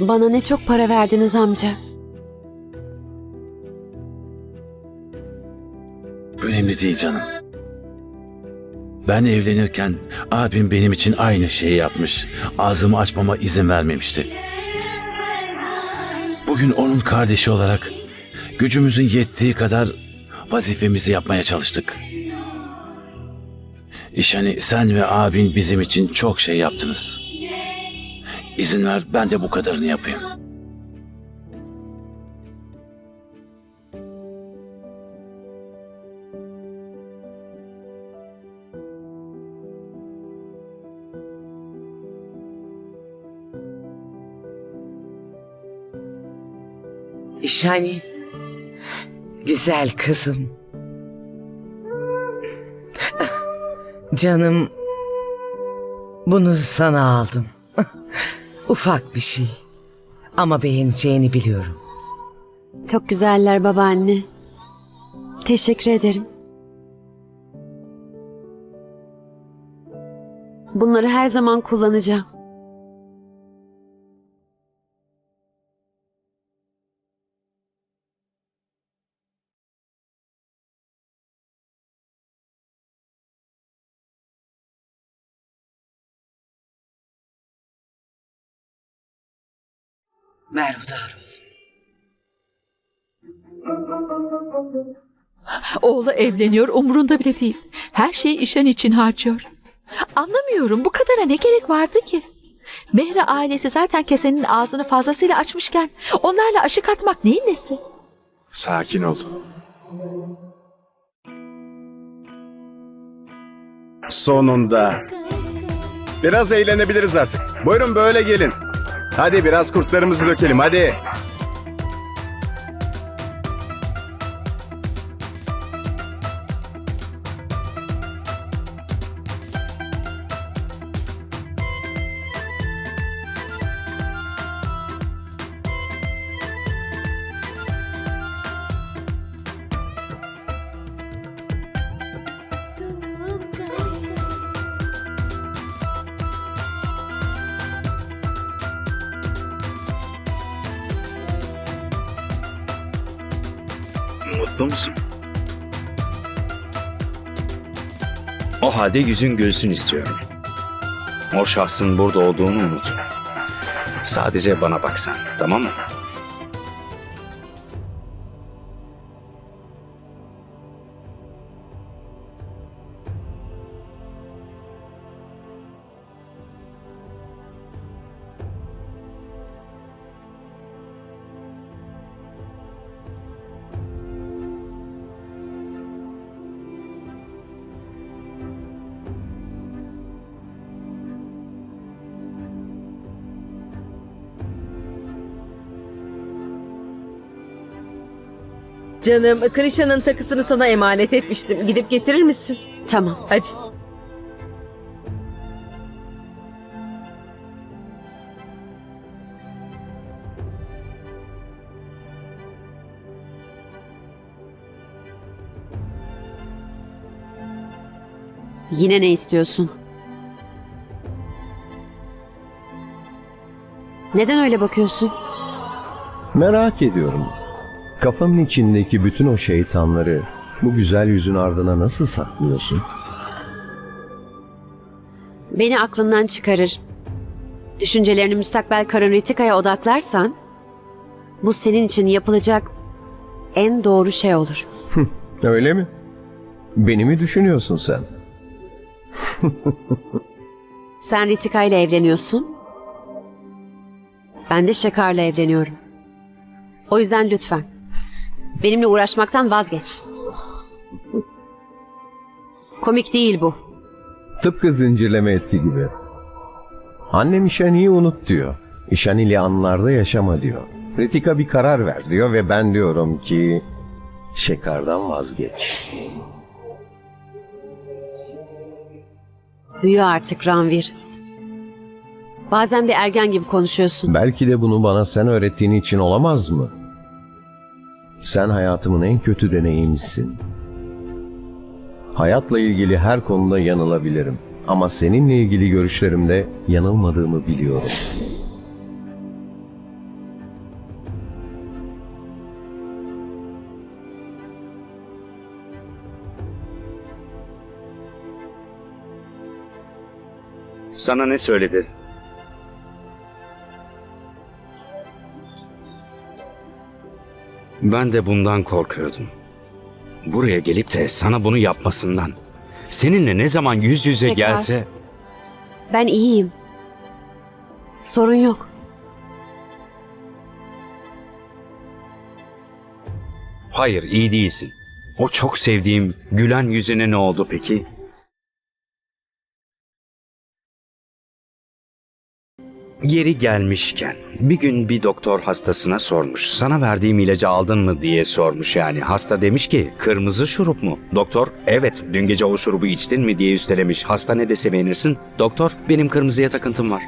Bana ne çok para verdiniz amca. Önemli değil canım. Ben evlenirken abim benim için aynı şeyi yapmış. Ağzımı açmama izin vermemişti. Bugün onun kardeşi olarak gücümüzün yettiği kadar vazifemizi yapmaya çalıştık. İş hani sen ve abin bizim için çok şey yaptınız. İzin ver ben de bu kadarını yapayım. İşani. Güzel kızım. Canım. Bunu sana aldım. Ufak bir şey. Ama beğeneceğini biliyorum. Çok güzeller babaanne. Teşekkür ederim. Bunları her zaman kullanacağım. Merhudar ol. Oğlu evleniyor umurunda bile değil. Her şeyi işen için harcıyor. Anlamıyorum bu kadara ne gerek vardı ki? Mehra ailesi zaten kesenin ağzını fazlasıyla açmışken onlarla aşık atmak neyin nesi? Sakin ol. Sonunda. Biraz eğlenebiliriz artık. Buyurun böyle gelin. Hadi biraz kurtlarımızı dökelim hadi. Mutlu musun? O halde yüzün gülsün istiyorum. O şahsın burada olduğunu unut. Sadece bana bak sen, tamam mı? Canım, Krişa'nın takısını sana emanet etmiştim. Gidip getirir misin? Tamam. Hadi. Yine ne istiyorsun? Neden öyle bakıyorsun? Merak ediyorum. Kafanın içindeki bütün o şeytanları bu güzel yüzün ardına nasıl saklıyorsun? Beni aklından çıkarır. Düşüncelerini müstakbel karın Ritika'ya odaklarsan bu senin için yapılacak en doğru şey olur. Öyle mi? Beni mi düşünüyorsun sen? Sen Ritika ile evleniyorsun. Ben de Şekar'la evleniyorum. O yüzden lütfen benimle uğraşmaktan vazgeç. Komik değil bu. Tıpkı zincirleme etki gibi. Annem İşani'yi unut diyor. İşan ile anlarda yaşama diyor. Ritika bir karar ver diyor ve ben diyorum ki Şekar'dan vazgeç. Büyü artık Ranvir. Bazen bir ergen gibi konuşuyorsun. Belki de bunu bana sen öğrettiğin için olamaz mı? Sen hayatımın en kötü deneyimisin. Hayatla ilgili her konuda yanılabilirim ama seninle ilgili görüşlerimde yanılmadığımı biliyorum. Sana ne söyledi? Ben de bundan korkuyordum. Buraya gelip de sana bunu yapmasından. Seninle ne zaman yüz yüze Şeker. gelse... Ben iyiyim. Sorun yok. Hayır iyi değilsin. O çok sevdiğim gülen yüzüne ne oldu peki? Yeri gelmişken bir gün bir doktor hastasına sormuş. Sana verdiğim ilacı aldın mı diye sormuş yani. Hasta demiş ki kırmızı şurup mu? Doktor evet dün gece o şurubu içtin mi diye üstelemiş. Hasta ne dese beğenirsin. Doktor benim kırmızıya takıntım var.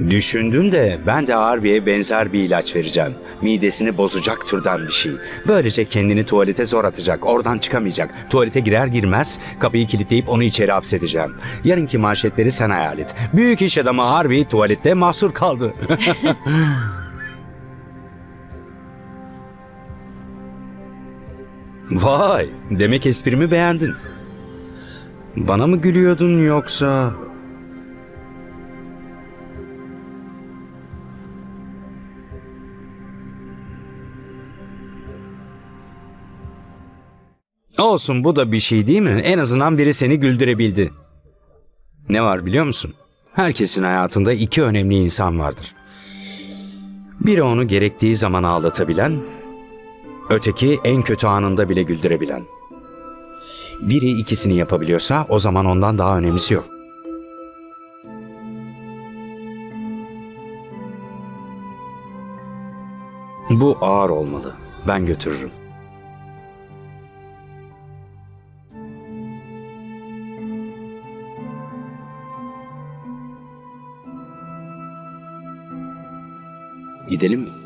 Düşündüm de ben de Harvey'e benzer bir ilaç vereceğim. Midesini bozacak türden bir şey. Böylece kendini tuvalete zor atacak, oradan çıkamayacak. Tuvalete girer girmez kapıyı kilitleyip onu içeri hapsedeceğim. Yarınki manşetleri sen hayal et. Büyük iş adamı Harvey tuvalette mahsur kaldı. Vay, demek esprimi beğendin. Bana mı gülüyordun yoksa... Olsun bu da bir şey değil mi? En azından biri seni güldürebildi. Ne var biliyor musun? Herkesin hayatında iki önemli insan vardır. Biri onu gerektiği zaman ağlatabilen, öteki en kötü anında bile güldürebilen. Biri ikisini yapabiliyorsa o zaman ondan daha önemlisi yok. Bu ağır olmalı. Ben götürürüm. Gidelim mi?